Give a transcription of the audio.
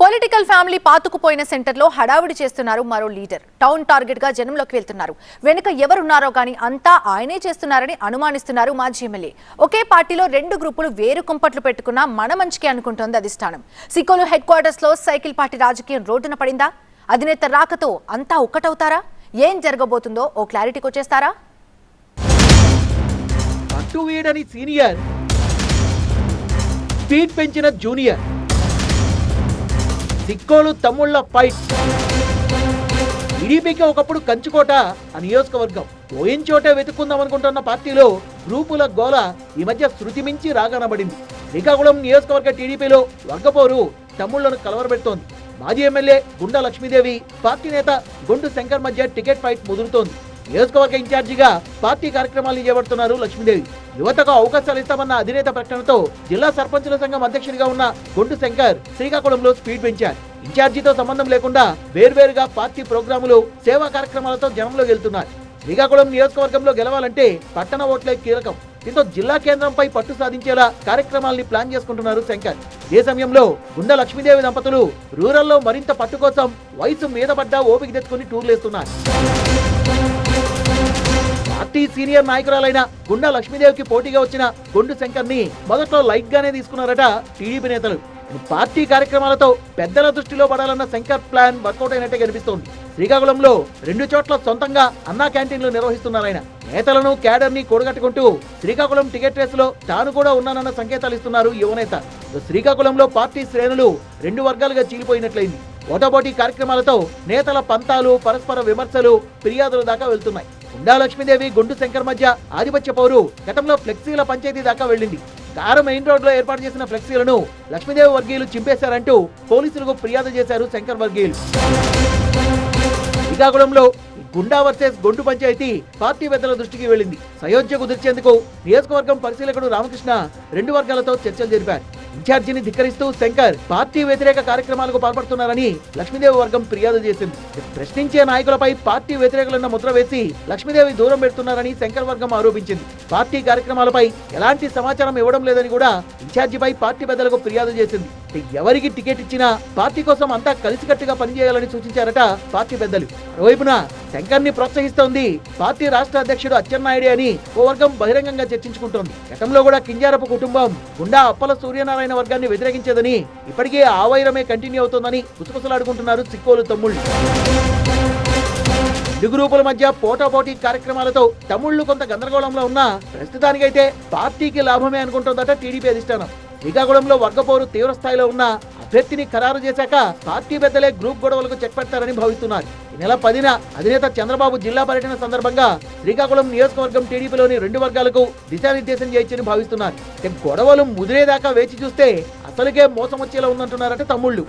Political family పాతుకుపోయిన సెంటర్లో హడావుడి చేస్తున్నారు మరో లీడర్. టౌన్ టార్గెట్గా జనంలోకి వెళ్తున్నారు. వెనుక ఎవరున్నారో కానీ అంతా ఆయనే చేస్తున్నారని అనుమానిస్తున్నారు మాజీ ఎమ్మెల్యే. ఒకే పార్టీలో రెండు గ్రూపులు వేరు కుంపట్లు పెట్టుకున్నా మన మంచికే అనుకుంటోంది అధిష్టానం. సికోలు హెడ్ క్వార్టర్స్లో సైకిల్ పార్టీ రాజకీయం రోడ్డున పడిందా? అధినేత రాకతో అంతా ఒక్కటవుతారా? ఏం జరగబోతుందో ఓ క్లారిటీకి వచ్చేస్తారా? పట్టు వీడని సీనియర్ స్పీడ్ పెంచిన జూనియర్. సిక్కోలు తమ్ముళ్ళ ఫైట్ టీడీపీకి ఒకప్పుడు కంచుకోట ఆ నియోజకవర్గం. పోయిన చోటే వెతుక్కుందాం అనుకుంటున్న పార్టీలో గ్రూపుల గోల ఈ మధ్య శృతి మించి రాగనబడింది. శ్రీకాకుళం నియోజకవర్గ టీడీపీలో వర్గపోరు తమ్ముళ్ళను కలవరబెడుతోంది. మాజీ ఎమ్మెల్యే గుండా లక్ష్మీదేవి పార్టీ నేత గుండు శంకర్ మధ్య టికెట్ ఫైట్ ముదురుతోంది. నియోజకవర్గ ఇన్ఛార్జిగా పార్టీ కార్యక్రమాలు చేపడుతున్నారు లక్ష్మీదేవి. యువతకు అవకాశాలు ఇస్తామన్న అధినేత ప్రకటనతో జిల్లా సర్పంచుల సంఘం అధ్యక్షుడిగా ఉన్న గుండు శంకర్ శ్రీకాకుళంలో స్పీడ్ పెంచారు. ఇన్ఛార్జితో సంబంధం లేకుండా వేర్వేరుగా పార్టీ ప్రోగ్రాములు సేవా కార్యక్రమాలతో జనంలో వెళ్తున్నారు. శ్రీకాకుళం నియోజకవర్గంలో గెలవాలంటే పట్టణ ఓట్లే కీలకం. దీంతో జిల్లా కేంద్రంపై పట్టు సాధించేలా కార్యక్రమాల్ని ప్లాన్ చేసుకుంటున్నారు శంకర్. ఏ సమయంలో గుండె లక్ష్మీదేవి దంపతులు రూరల్లో మరింత పట్టు కోసం వయసు మీద పడ్డ ఓపిక తెచ్చుకుని టూర్లేస్తున్నారు. పార్టీ సీనియర్ నాయకురాలైన గుండా లక్ష్మీదేవికి పోటీగా వచ్చిన గుండు శంకర్ని మొదట్లో లైట్ గానే తీసుకున్నారట టీడీపీ నేతలు. పార్టీ కార్యక్రమాలతో పెద్దల దృష్టిలో పడాలన్న శంకర్ ప్లాన్ వర్కౌట్ అయినట్టే కనిపిస్తోంది. శ్రీకాకుళంలో రెండు చోట్ల సొంతంగా అన్నా క్యాంటీన్లు నిర్వహిస్తున్నారాయన. నేతలను క్యాడర్ని కూడగట్టుకుంటూ శ్రీకాకుళం టికెట్ రేసులో తాను కూడా ఉన్నానన్న సంకేతాలు ఇస్తున్నారు యువనేత శ్రీకాకుళంలో పార్టీ శ్రేణులు రెండు వర్గాలుగా చీలిపోయినట్లయింది. ఓటాపోటీ కార్యక్రమాలతో నేతల పంతాలు పరస్పర విమర్శలు ఫిర్యాదుల దాకా వెళ్తున్నాయి. గుండా లక్ష్మీదేవి గుండు శంకర్ మధ్య ఆధిపత్య పౌరు. గతంలో ఫ్లెక్సీల పంచాయతీ దాకా వెళ్ళింది. కారు మెయిన్ రోడ్లో ఏర్పాటు చేసిన ఫ్లెక్సీలను లక్ష్మీదేవి వర్గీయులు చింపేశారంటూ పోలీసులకు ఫిర్యాదు చేశారు శంకర్ వర్గీయులు. శ్రీకాకుళంలో గుండా వర్సెస్ గొండు పంచాయతీ పార్టీ పెద్దల దృష్టికి వెళ్ళింది. సయోధ్య కుదిర్చేందుకు నియోజకవర్గం పరిశీలకుడు రామకృష్ణ రెండు వర్గాలతో చర్చలు జరిపారు. ఇన్ఛార్జిని ధిక్కరిస్తూ శంకర్ పార్టీ వ్యతిరేక కార్యక్రమాలకు పాల్పడుతున్నారని లక్ష్మీదేవి వర్గం ఫిర్యాదు చేసింది. ప్రశ్నించే నాయకులపై పార్టీ వ్యతిరేకులన్న ముద్ర వేసి లక్ష్మీదేవి దూరం పెడుతున్నారని శంకర్ వర్గం ఆరోపించింది. పార్టీ కార్యక్రమాలపై ఎలాంటి సమాచారం ఇవ్వడం లేదని కూడా ఇన్ఛార్జిపై పార్టీ పెద్దలకు ఫిర్యాదు చేసింది. ఎవరికి టికెట్ ఇచ్చినా పార్టీ కోసం అంతా కలిసికట్టుగా పనిచేయాలని సూచించారట పార్టీ పెద్దలు. మరోవైపున శంకర్ని ప్రోత్సహిస్తోంది. పార్టీ రాష్ట్ర అధ్యక్షుడు అచ్చెన్నాయుడే అని ఓ వర్గం బహిరంగంగా చర్చించుకుంటోంది. గతంలో కూడా కింజారపు కుటుంబం గుండా అప్పల సూర్యనారాయణ వర్గాన్ని వ్యతిరేకించేదని ఇప్పటికే ఆ వైరమే కంటిన్యూ అవుతోందని గుసగుసలాడుకుంటున్నారు సిక్కోలు తమ్ముళ్ళు. దిగురూపుల మధ్య పోటాపోటీ కార్యక్రమాలతో తమ్ముళ్ళు కొంత గందరగోళంలో ఉన్నా ప్రస్తుతానికైతే పార్టీకి లాభమే అనుకుంటోందట టీడీపీ అధిష్టానం. శ్రీకాకుళంలో వర్గపోరు తీవ్ర స్థాయిలో ఉన్న అభ్యర్థిని ఖరారు చేశాక పార్టీ పెద్దలే గ్రూప్ గొడవలకు చెక్ పెడతారని భావిస్తున్నారు. ఈ నెల పదిన అధినేత చంద్రబాబు జిల్లా పర్యటన సందర్భంగా శ్రీకాకుళం నియోజకవర్గం టీడీపీలోని రెండు వర్గాలకు దిశానిర్దేశం చేయొచ్చని భావిస్తున్నారు. గొడవలు ముదిరేదాకా వేచి చూస్తే అసలుకే మోసం వచ్చేలా ఉందంటున్నారట తమ్ముళ్ళు.